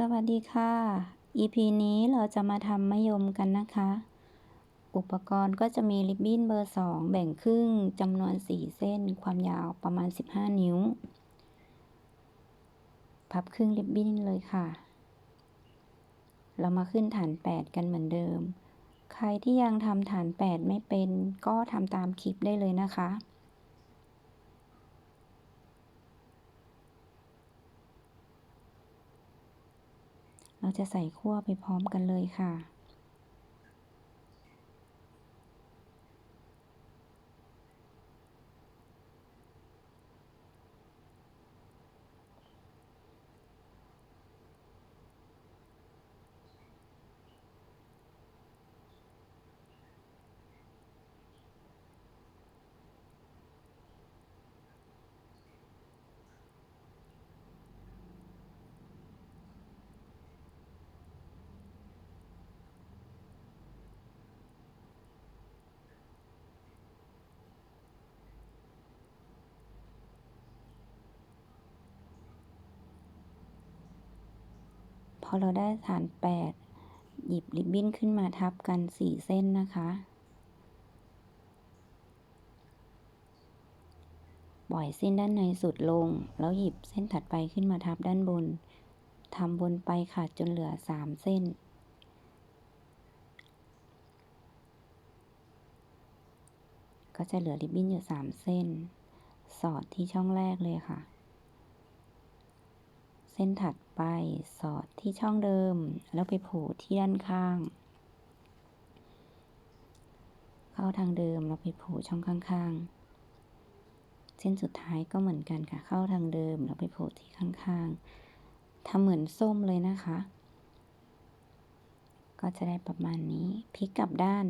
สวัสดีค่ะ EP นี้เราจะมาทำมะยมกันนะคะ อุปกรณ์ก็จะมีริบบิ้นเบอร์ 2 แบ่งครึ่งจำนวน 4 เส้น ความยาวประมาณ 15 นิ้ว พับครึ่งริบบิ้นเลยค่ะ เรามาขึ้นฐาน 8 กันเหมือนเดิม ใครที่ยังทำฐาน 8 ไม่เป็นก็ทำตามคลิปได้เลยนะคะ เราจะใส่ขั้วไปพร้อมกันเลยค่ะ พอเราได้ฐาน 8 หยิบริบบิ้นขึ้นมาทับกัน 4 เส้นนะคะ ปล่อยเส้นด้านในสุดลง แล้วหยิบเส้นถัดไปขึ้นมาทับด้านบนทำบนไปค่ะจนเหลือ 3 เส้น ก็จะเหลือริบบิ้นอยู่ 3 เส้น สอดที่ช่องแรกเลยค่ะ เส้นถัดไปสอดที่ช่องเดิม แล้วไปโผล่ที่ด้านข้าง เข้าทางเดิมแล้วไปโผล่ช่องข้างๆ เส้นสุดท้ายก็เหมือนกันค่ะ เข้าทางเดิมแล้วไปโผล่ที่ข้างๆทำเหมือนส้มเลยนะคะ ก็จะได้ประมาณนี้พลิกกลับด้าน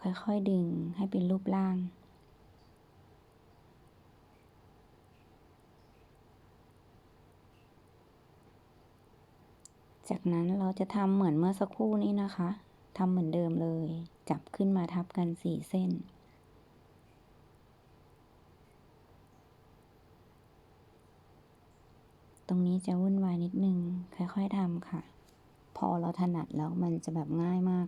ค่อยๆดึงให้เป็นรูปร่าง จากนั้นเราจะทำเหมือนเมื่อสักครู่นี้นะคะทำเหมือนเดิมเลย จับขึ้นมาทับกันสี่เส้น ตรงนี้จะวุ่นวายนิดนึง ค่อยๆทำค่ะ พอเราถนัดแล้วมันจะแบบง่ายมาก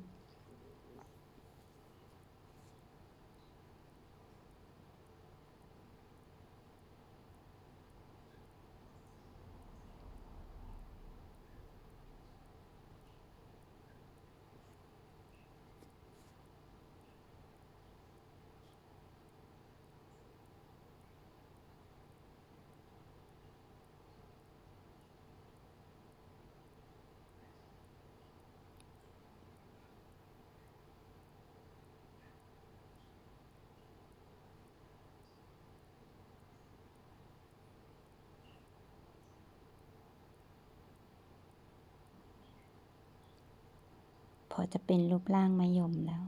อจะเป็นรูปร่างมะยมแล้ว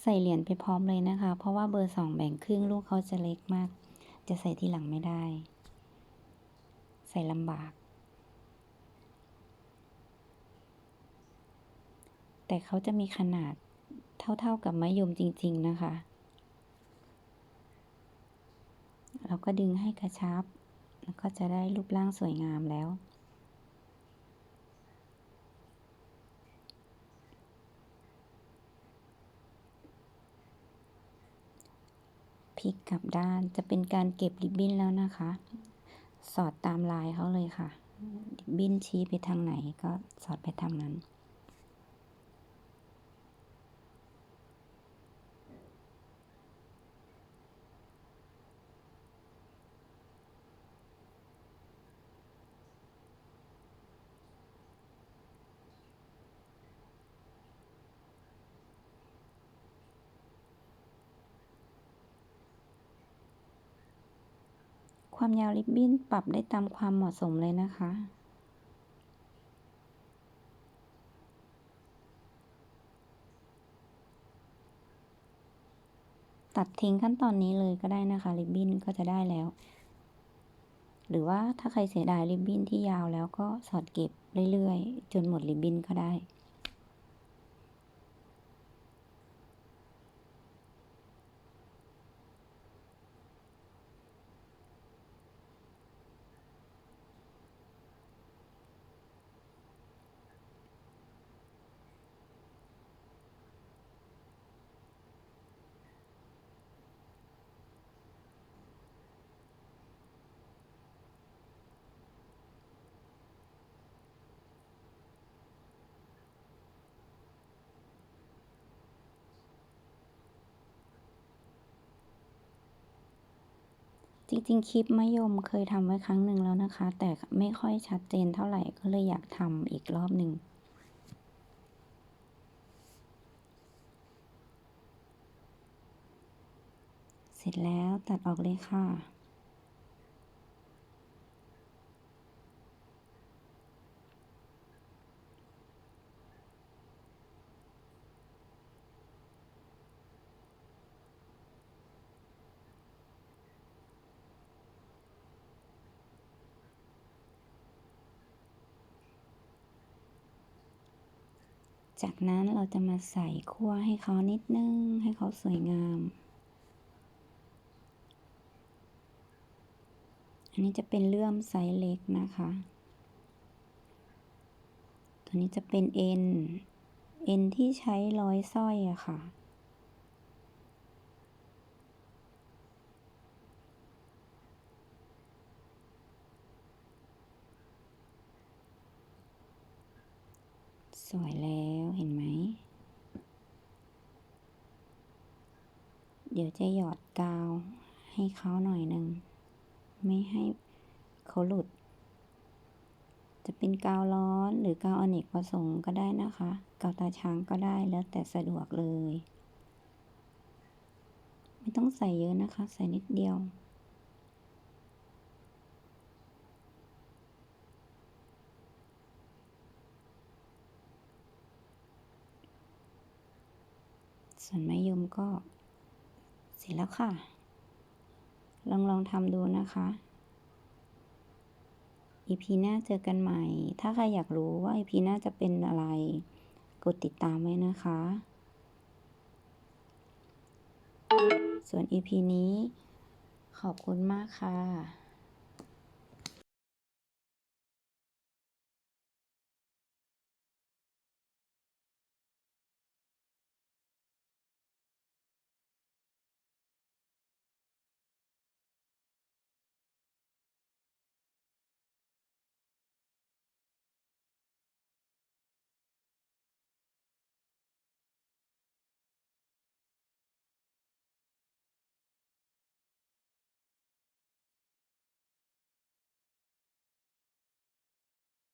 ใส่เหรียญไปพร้อมเลยนะคะ เพราะว่าเบอร์สองแบ่งครึ่งลูกเขาจะเล็กมาก จะใส่ที่หลังไม่ได้ ใส่ลำบาก แต่เขาจะมีขนาดเท่าๆกับมะยมจริง ๆ นะคะ เราก็ดึงให้กระชับ แล้วก็จะได้รูปร่างสวยงามแล้ว พลิกกลับด้านจะเป็นการเก็บริบบิ้นแล้วนะคะ สอดตามลายเขาเลยค่ะริบบิ้นชี้ไปทางไหนก็สอดไปทางนั้น ความยาวริบบิ้นปรับได้ตามความเหมาะสมเลยนะคะ ตัดทิ้งขั้นตอนนี้เลยก็ได้นะคะริบบิ้นก็จะได้แล้ว หรือว่าถ้าใครเสียดายริบบิ้นที่ยาวแล้วก็สอดเก็บเรื่อยๆ จนหมดริบบิ้นก็ได้ จริงคลิปมะยมเคยทำไว้ครั้งหนึ่งแล้วนะคะ แต่ไม่ค่อยชัดเจนเท่าไหร่ก็เลยอยากทำอีกรอบหนึ่งเสร็จแล้วตัดออกเลยค่ะ จากนั้นเราจะมาใส่คั่วให้เขานิดนึง ให้เขาสวยงาม อันนี้จะเป็นเลื่อมไซส์เล็กนะคะ ตัวนี้จะเป็นเอ็น เอ็นที่ใช้ร้อยสร้อยอะค่ะ สวยแล้วเห็นไหม เดี๋ยวจะหยอดกาวให้เขาหน่อยหนึ่ง ไม่ให้เขาหลุด จะเป็นกาวร้อนหรือกาวอเนกประสงค์ก็ได้นะคะ กาวตาช้างก็ได้แล้วแต่สะดวกเลย ไม่ต้องใส่เยอะนะคะ ใส่นิดเดียว ส่วนไมะยมก็เสร็จแล้วค่ะ ลองลองทำดูนะคะ EP หน้าเจอกันใหม่ ถ้าใครอยากรู้ว่า EP หน้าจะเป็นอะไร กดติดตามไว้นะคะ ส่วน EP นี้ขอบคุณมากค่ะ